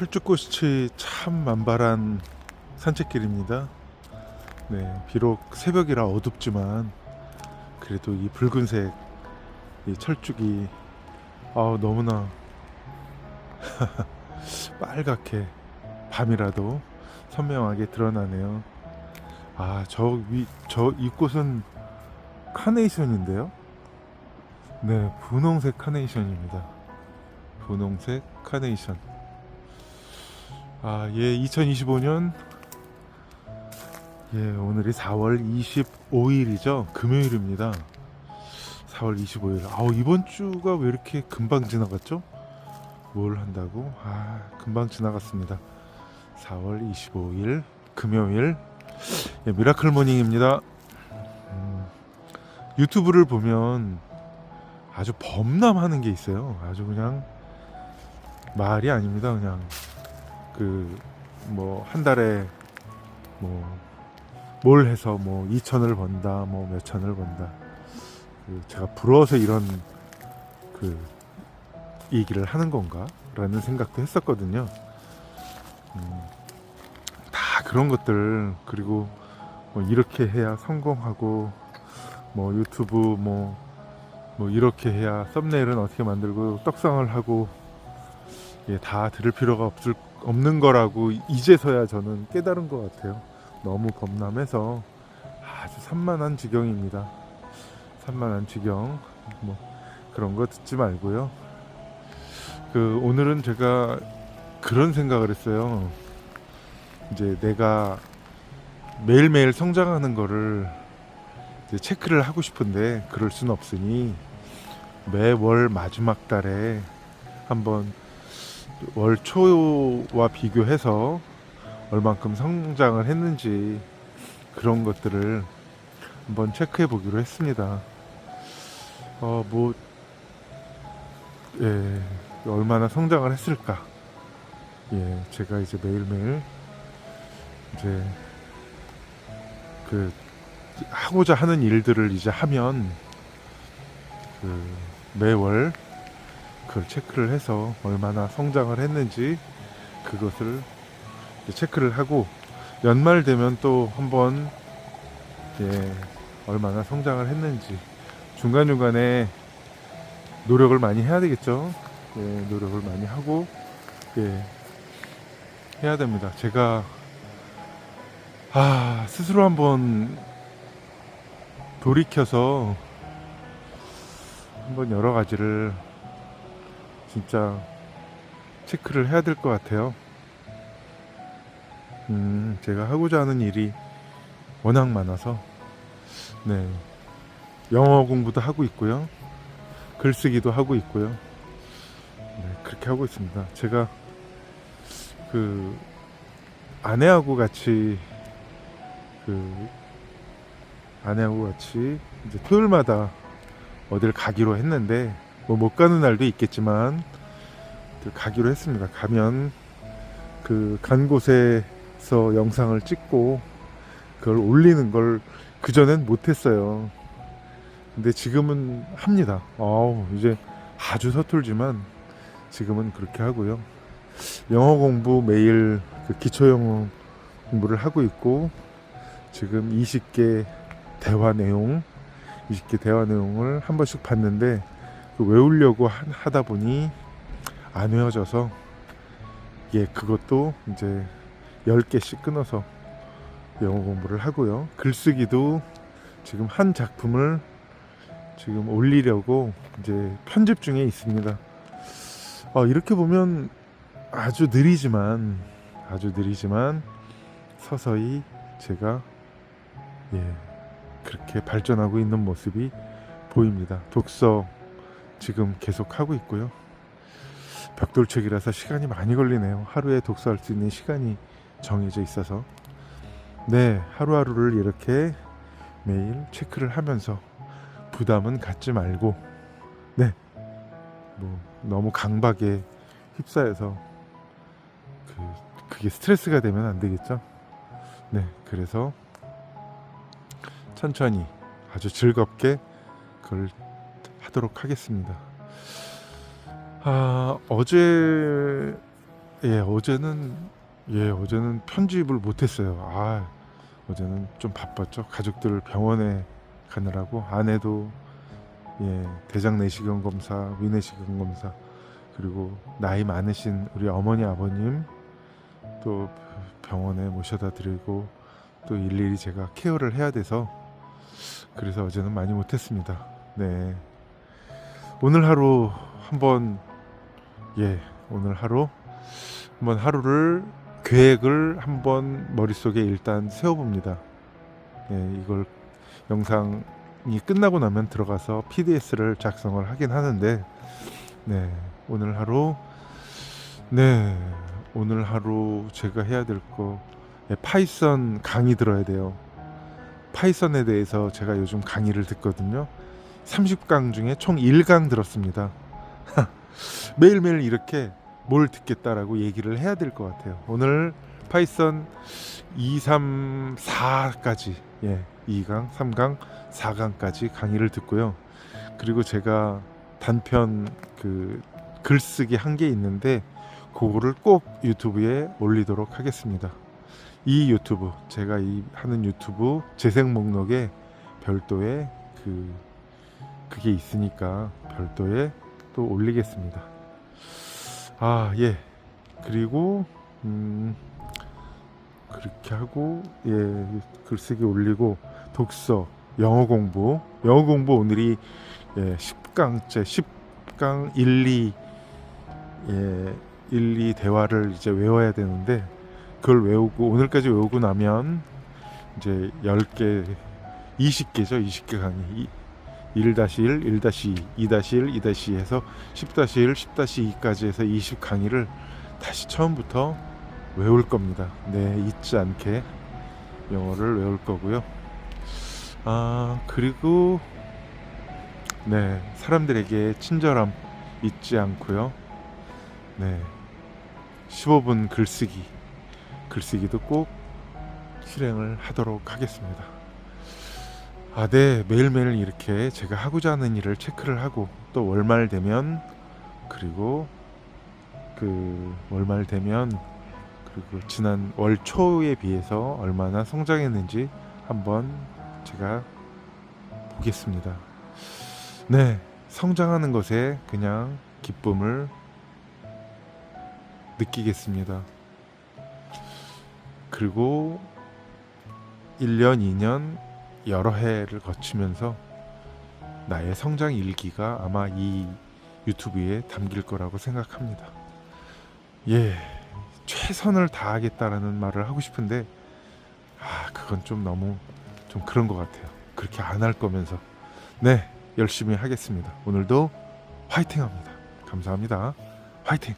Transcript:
철쭉꽃이 참 만발한 산책길입니다. 네, 비록 새벽이라 어둡지만 그래도 이 붉은색 이 철쭉이 아 너무나 빨갛게 밤이라도 선명하게 드러나네요. 아, 저 위, 저 이 꽃은 카네이션인데요? 네, 분홍색 카네이션입니다. 분홍색 카네이션. 아, 예, 2025년 예, 오늘이 4월 25일이죠. 금요일입니다. 4월 25일. 아우, 이번 주가 왜 이렇게 금방 지나갔죠? 뭘 한다고? 아, 금방 지나갔습니다. 4월 25일 금요일 예, 미라클 모닝입니다. 음, 유튜브를 보면 아주 범람하는 게 있어요. 아주 그냥 말이 아닙니다. 그냥 그 뭐 한 달에 뭐 뭘 해서 뭐 2천을 번다, 뭐 몇 천을 번다. 그 제가 부러워서 이런 그 얘기를 하는 건가라는 생각도 했었거든요. 음, 다 그런 것들 그리고 뭐 이렇게 해야 성공하고 뭐 유튜브 뭐, 뭐 이렇게 해야 썸네일은 어떻게 만들고 떡상을 하고 예, 다 들을 필요가 없을, 없는 거라고 이제서야 저는 깨달은 것 같아요. 너무 범람해서 아주 산만한 지경입니다. 산만한 지경 뭐 그런 거 듣지 말고요. 그 오늘은 제가 그런 생각을 했어요. 이제 내가 매일매일 성장하는 거를 체크를 하고 싶은데 그럴 순 없으니 매월 마지막 달에 한번 월 초와 비교해서 얼만큼 성장을 했는지 그런 것들을 한번 체크해 보기로 했습니다. 어, 뭐, 예, 얼마나 성장을 했을까. 예, 제가 이제 매일매일 이제 그 하고자 하는 일들을 이제 하면 그 매월 그걸 체크를 해서 얼마나 성장을 했는지 그것을 체크를 하고 연말 되면 또 한번 예, 얼마나 성장을 했는지 중간중간에 노력을 많이 해야 되겠죠. 예, 노력을 많이 하고 예, 해야 됩니다. 제가 아 스스로 한번 돌이켜서 한번 여러 가지를 진짜 체크를 해야 될 것 같아요. 음, 제가 하고자 하는 일이 워낙 많아서 네 영어 공부도 하고 있고요, 글쓰기도 하고 있고요. 네, 그렇게 하고 있습니다. 제가 그 아내하고 같이 그 아내하고 같이 이제 토요일마다 어딜 가기로 했는데 뭐 못 가는 날도 있겠지만 그 가기로 했습니다. 가면 그 간 곳에서 영상을 찍고 그걸 올리는 걸 그전엔 못했어요. 근데 지금은 합니다. 아우, 이제 아주 서툴지만 지금은 그렇게 하고요. 영어 공부 매일 그 기초 영어 공부를 하고 있고 지금 20개 대화 내용, 20개 대화 내용을 한 번씩 봤는데 그 외우려고 하- 하다 보니 안 외워져서 예, 그것도 이제 10개씩 끊어서 영어 공부를 하고요. 글쓰기도 지금 한 작품을 지금 올리려고 이제 편집 중에 있습니다. 어, 이렇게 보면 아주 느리지만 아주 느리지만 서서히 제가 예 그렇게 발전하고 있는 모습이 보입니다. 독서 지금 계속 하고 있고요. 벽돌책이라서 시간이 많이 걸리네요. 하루에 독서할 수 있는 시간이 정해져 있어서 네 하루하루를 이렇게 매일 체크를 하면서 부담은 갖지 말고 네 뭐 너무 강박에 휩싸여서 그 그게 스트레스가 되면 안 되겠죠. 네 그래서 천천히 아주 즐겁게 그걸 하도록 하겠습니다. 아, 어제 예, 어제는 예, 어제는 편집을 못 했어요. 아, 어제는 좀 바빴죠. 가족들 병원에 가느라고 아내도 예, 대장 내시경 검사, 위내시경 검사 그리고 나이 많으신 우리 어머니 아버님 또 병원에 모셔다 드리고 또 일일이 제가 케어를 해야 돼서 그래서 어제는 많이 못했습니다. 네. 오늘 하루 한번 예 오늘 하루 한번 하루를 계획을 한번 머릿속에 일단 세워봅니다. 예 이걸 영상이 끝나고 나면 들어가서 PDS를 작성을 하긴 하는데 네 오늘 하루 네 오늘 하루 제가 해야 될거 예, 파이썬 강의 들어야 돼요. 파이썬에 대해서 제가 요즘 강의를 듣거든요. 30강 중에 총 1강 들었습니다. 매일매일 이렇게 뭘 듣겠다라고 얘기를 해야 될 것 같아요. 오늘 파이썬 2, 3, 4까지 예, 2강, 3강, 4강까지 강의를 듣고요. 그리고 제가 단편 그 글쓰기 한 게 있는데 그거를 꼭 유튜브에 올리도록 하겠습니다. 이 유튜브 제가 이 하는 유튜브 재생 목록에 별도의 그 그게 있으니까 별도의 또 올리겠습니다. 아 예. 그리고 음 그렇게 하고 예 글쓰기 올리고 독서 영어 공부 영어 공부 오늘이 예 10강째 10강 1, 2 예, 1, 2 대화를 이제 외워야 되는데 그걸 외우고 오늘까지 외우고 나면 이제 10개 20개죠 20개 강의 1-1, 1-2, 2-1, 2-2 해서 10-1, 10-2까지 해서 20 강의를 다시 처음부터 외울 겁니다. 네, 잊지 않게 영어를 외울 거고요. 아, 그리고 네, 사람들에게 친절함 잊지 않고요. 네. 15분 글쓰기 글쓰기도 꼭 실행을 하도록 하겠습니다. 아, 네. 매일매일 이렇게 제가 하고자 하는 일을 체크를 하고 또 월말 되면 그리고 그 월말 되면 그리고 지난 월 초에 비해서 얼마나 성장했는지 한번 제가 보겠습니다. 네. 성장하는 것에 그냥 기쁨을 느끼겠습니다. 그리고 1년, 2년 여러 해를 거치면서 나의 성장 일기가 아마 이 유튜브에 담길 거라고 생각합니다. 예, 최선을 다하겠다라는 말을 하고 싶은데, 아, 그건 좀 너무 좀 그런 것 같아요. 그렇게 안 할 거면서. 네, 열심히 하겠습니다. 오늘도 화이팅 합니다. 감사합니다. 화이팅!